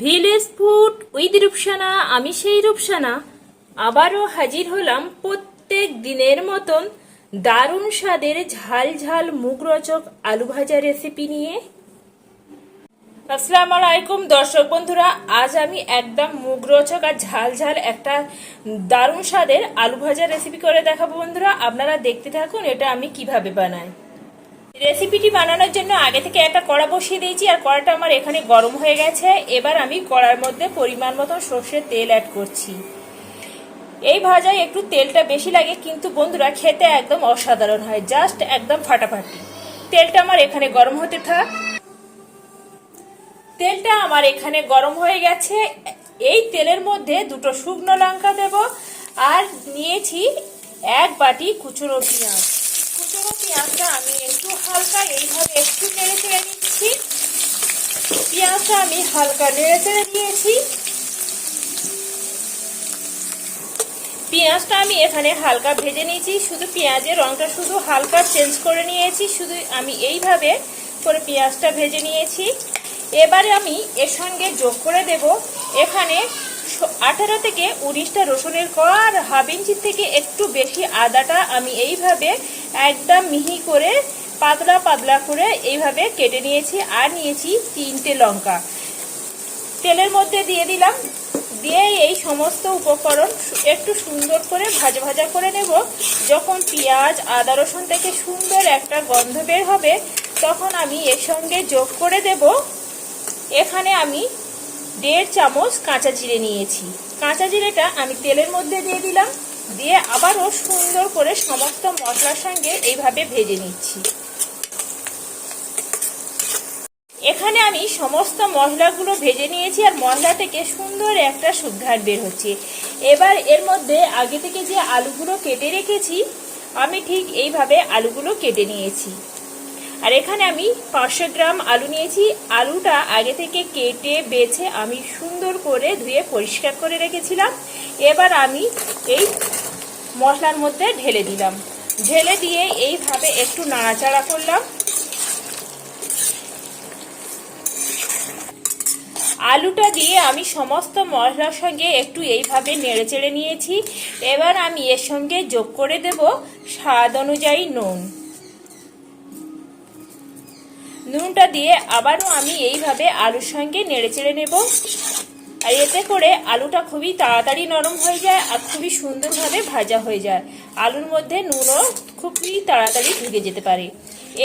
Village food with Rupsana, আমি সেই রূপসানা। আবারও হাজির হলাম প্রত্যেক দিনের মতন দারুণ স্বাদের ঝাল ঝাল মুখরোচক আলু ভাজা রেসিপি নিয়ে। আসসালামু আলাইকুম দর্শক বন্ধুরা, আজ আমি একদম মুখরোচক আর ঝাল ঝাল একটা দারুণ স্বাদের আলু ভাজা রেসিপি করে দেখাবো বন্ধুরা। আপনারা দেখতে থাকুন এটা আমি কীভাবে বানাই। রেসিপিটি বানানোর জন্য আগে থেকে একটা কড়া বসিয়ে দিয়েছি, আর কড়াটা আমার এখানে গরম হয়ে গেছে। এবার আমি কড়ার মধ্যে পরিমাণ মতো সর্ষের তেল অ্যাড করছি। এই ভাজায় একটু তেলটা বেশি লাগে, কিন্তু বন্ধুরা খেতে একদম অসাধারণ হয় জাস্ট একদম ফাটাফাটি। তেলটা আমার এখানে গরম হতে থাক। তেলটা আমার এখানে গরম হয়ে গেছে। এই তেলের মধ্যে দুটো শুকনো লঙ্কা দেব, আর নিয়েছি এক বাটি কুচুরো পেঁয়াজ। কুচুরো পেঁয়াজটা আমি একটু হালকা, এইভাবে একটু নেড়ে চেড়ে নিচ্ছি। পেঁয়াজটা আমি হালকা নেড়ে চেড়ে দিয়েছি পেঁয়াজটা আমি এখানে হালকা ভেজে নিয়েছি। শুধু পেঁয়াজের রংটা শুধু হালকা চেঞ্জ করে নিয়েছি। শুধু আমি এইভাবে করে পেঁয়াজটা ভেজে নিয়েছি। এবারে আমি এর সঙ্গে যোগ করে দেব। এখানে আঠারো থেকে উনিশটা রসুনের কোয়া আর হাফ ইঞ্চির থেকে একটু বেশি আদাটা আমি এইভাবে একদম মিহি করে পাতলা পাতলা করে এইভাবে কেটে নিয়েছি আর নিয়েছি তিনটে লঙ্কা। তেলের মধ্যে দিয়ে দিলাম। দিয়ে এই সমস্ত উপকরণ একটু সুন্দর করে ভাজা ভাজা করে নেব। যখন পেঁয়াজ, আদা, রসুন থেকে সুন্দর একটা গন্ধ বের হবে, তখন আমি এর সঙ্গে যোগ করে দেব। এখানে আমি দেড় চামচ কাঁচা জিরে নিয়েছি। কাঁচা জিরেটা আমি তেলের মধ্যে দিয়ে দিলাম। দিয়ে আবারও সুন্দর করে সমস্ত মশলার সঙ্গে এইভাবে ভেজে নিচ্ছি। এখানে আমি সমস্ত মশলাগুলো ভেজে নিয়েছি আর মশলা থেকে সুন্দর একটা সুঘ্রাণ বের হচ্ছে। এবার এর মধ্যে আগে থেকে যে আলুগুলো কেটে রেখেছি, আমি ঠিক এইভাবে আলুগুলো কেটে নিয়েছি। আর এখানে আমি পাঁচশো গ্রাম আলু নিয়েছি। আলুটা আগে থেকে কেটে, বেছে আমি সুন্দর করে ধুয়ে পরিষ্কার করে রেখেছিলাম। এবার আমি এই মশলার মধ্যে ঢেলে দিলাম। ঢেলে দিয়ে এইভাবে একটু নাড়াচাড়া করলাম। আলুটা দিয়ে আমি সমস্ত মশলার সঙ্গে একটু এইভাবে নেড়ে চেড়ে নিয়েছি। এবার আমি এর সঙ্গে যোগ করে দেব স্বাদ অনুযায়ী নুন। নুনটা দিয়ে আবারও আমি এইভাবে আলুর সঙ্গে নেড়ে চেড়ে নেব। আর এতে করে আলুটা খুবই তাড়াতাড়ি নরম হয়ে যায় আর খুবই সুন্দরভাবে ভাজা হয়ে যায়। আলুর মধ্যে নুনও খুবই তাড়াতাড়ি ঢুকে যেতে পারে।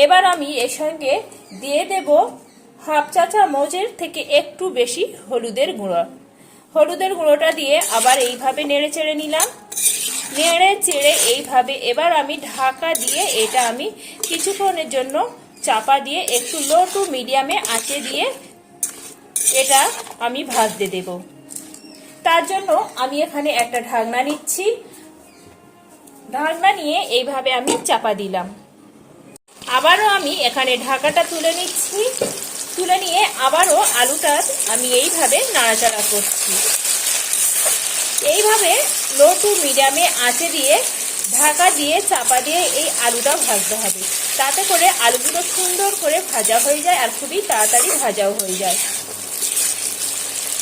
এবার আমি এর সঙ্গে দিয়ে দেব হাফ চা চামচের থেকে একটু বেশি হলুদের গুঁড়ো। হলুদের গুঁড়োটা দিয়ে আবার এইভাবে নেড়ে চেড়ে নিলাম। নেড়ে চেড়ে এইভাবে এবার আমি ঢাকা দিয়ে এটা আমি কিছুক্ষণের জন্য চাপা দিয়ে একটু লো টু মিডিয়ামে আঁচে দিয়ে এটা আমি ভাজতে দেব। তার জন্য আমি এখানে একটা ঢাকনা নিচ্ছি। ঢাকনা নিয়ে এইভাবে আমি চাপা দিলাম। আবারও আমি এখানে ঢাকাটা তুলে নিচ্ছি। তুলে নিয়ে আবারও আলুটার আমি এইভাবে নাড়াচাড়া করছি। এইভাবে লো টু মিডিয়ামে আঁচে দিয়ে ঢাকা দিয়ে, চাপা দিয়ে এই আলুটা ভাজতে হবে। তাতে করে আলুগুলো সুন্দর করে ভাজা হয়ে যায় আর খুবই তাড়াতাড়ি ভাজাও হয়ে যায়।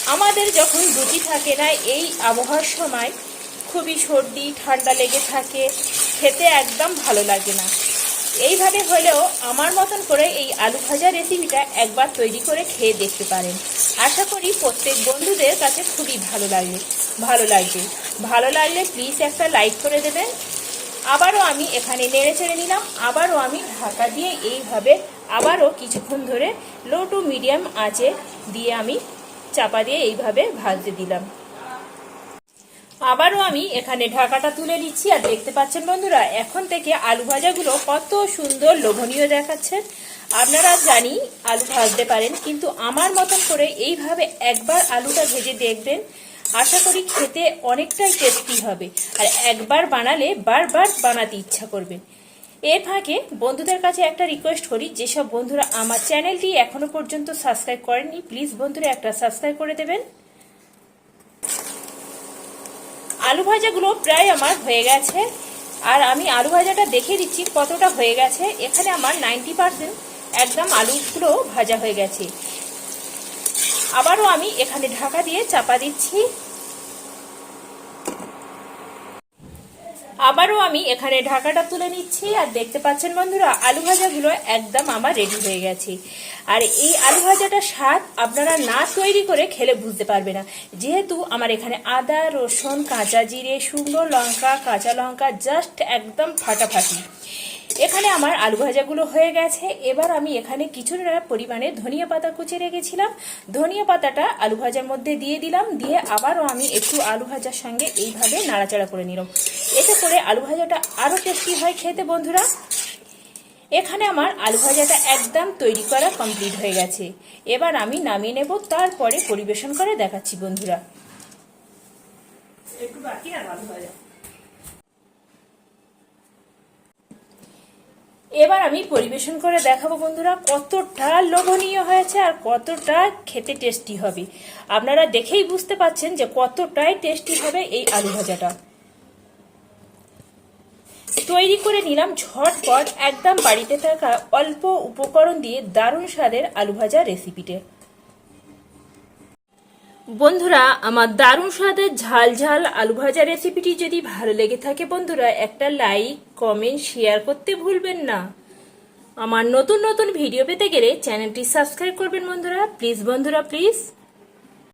আমাদের যখন রুটি থাকে না এই আবহাওয়ার সময়, খুবই সর্দি, ঠান্ডা লেগে থাকে, খেতে একদম ভালো লাগে না। এইভাবে হলেও আমার মতন করে এই আলু ভাজা রেসিপিটা একবার তৈরি করে খেয়ে দেখতে পারেন। আশা করি প্রত্যেক বন্ধুদের কাছে খুবই ভালো লাগবে ভালো লাগবে। ভালো লাগলে প্লিজ একটা লাইক করে দেবেন। আবারও আমি এখানে নেড়ে চেড়ে নিলাম, আবারও আমি ঢাকা দিয়ে এইভাবে আবারও কিছুক্ষণ ধরে লো টু মিডিয়াম আঁচে দিয়ে আমি চাপা দিয়ে এইভাবে ভাজতে দিলাম। আবারও আমি এখানে ঢাকাটা তুলে নিচ্ছি, আর দেখতে পাচ্ছেন বন্ধুরা, এখন থেকে আলু ভাজাগুলো কত সুন্দর লোভনীয় দেখাচ্ছে। আপনারা জানি আলু ভাজতে পারেন, কিন্তু আমার মতন করে এইভাবে একবার আলুটা ভেজে দেখবেন আশা করি খেতে অনেকটাই টেস্টি হবে। আর একবার বানালে বারবার বানাতে ইচ্ছা করবে। এর ফাঁকে বন্ধুদের কাছে একটা রিকোয়েস্ট করি, যেসব বন্ধুরা আমার চ্যানেলটি এখনও পর্যন্ত সাবস্ক্রাইব করেননি প্লিজ বন্ধুরা একটা সাবস্ক্রাইব করে দেবেন। আলু ভাজাগুলো প্রায় আমার হয়ে গেছে। আর আমি আলু ভাজাটা দেখে দিচ্ছি কতটা হয়ে গেছে। এখানে আমার নাইনটি পার্সেন্ট একদম আলুগুলো ভাজা হয়ে গেছে। আবারও আমি এখানে ঢাকা দিয়ে চাপা দিচ্ছি। আবারও আমি এখানে ঢাকাটা তুলে নিচ্ছি। আর দেখতে পাচ্ছেন বন্ধুরা, আলু ভাজাগুলো একদম আমার রেডি হয়ে গেছে। আর এই আলু ভাজাটা স্বাদ আপনারা না তৈরি করে খেলে বুঝতে পারবে না। যেহেতু আমার এখানে আদা, রসুন, কাঁচা জিরে, শুকনো লঙ্কা, কাঁচা লঙ্কা জাস্ট একদম ফাটাফাটি। এখানে আমার আলু ভাজাগুলো হয়ে গেছে। এবার আমি এখানে কিছুটা পরিমাণে ধনিয়া পাতা কুচি রেখেছিলাম। ধনিয়া পাতাটা আলু ভাজার মধ্যে দিয়ে দিলাম। দিয়ে আবারও আমি একটু আলু ভাজার সঙ্গে এইভাবে নাড়াচাড়া করে নিলাম। এতে করে আলু ভাজাটা আরও টেস্টি হয় খেতে, বন্ধুরা। এখানে আমার আলু ভাজাটা একদম তৈরি করা কমপ্লিট হয়ে গেছে। এবার আমি নামিয়ে নেব, তারপরে পরিবেশন করে দেখাচ্ছি, বন্ধুরা। একটু বাকি আর আলু ভাজা। এবার আমি পরিবেশন করে দেখাবো বন্ধুরা কতটা লোভনীয় হয়েছে আর কতটা খেতে টেস্টি হবে। আপনারা দেখেই বুঝতে পাচ্ছেন যে কতটাই টেস্টি হবে এই আলু ভাজাটা। তৈরি করে নিলাম ঝটপট একদম বাড়িতে থাকা অল্প উপকরণ দিয়ে দারুণ স্বাদের আলু ভাজা রেসিপিটে বন্ধুরা, আমার দারুণ স্বাদের ঝাল ঝাল আলু ভাজা রেসিপিটি যদি ভালো লেগে থাকে বন্ধুরা, একটা লাইক কমেন্ট শেয়ার করতে ভুলবেন না। আমার নতুন নতুন ভিডিও পেতে গেলে চ্যানেলটি সাবস্ক্রাইব করবেন বন্ধুরা। প্লিজ বন্ধুরা প্লিজ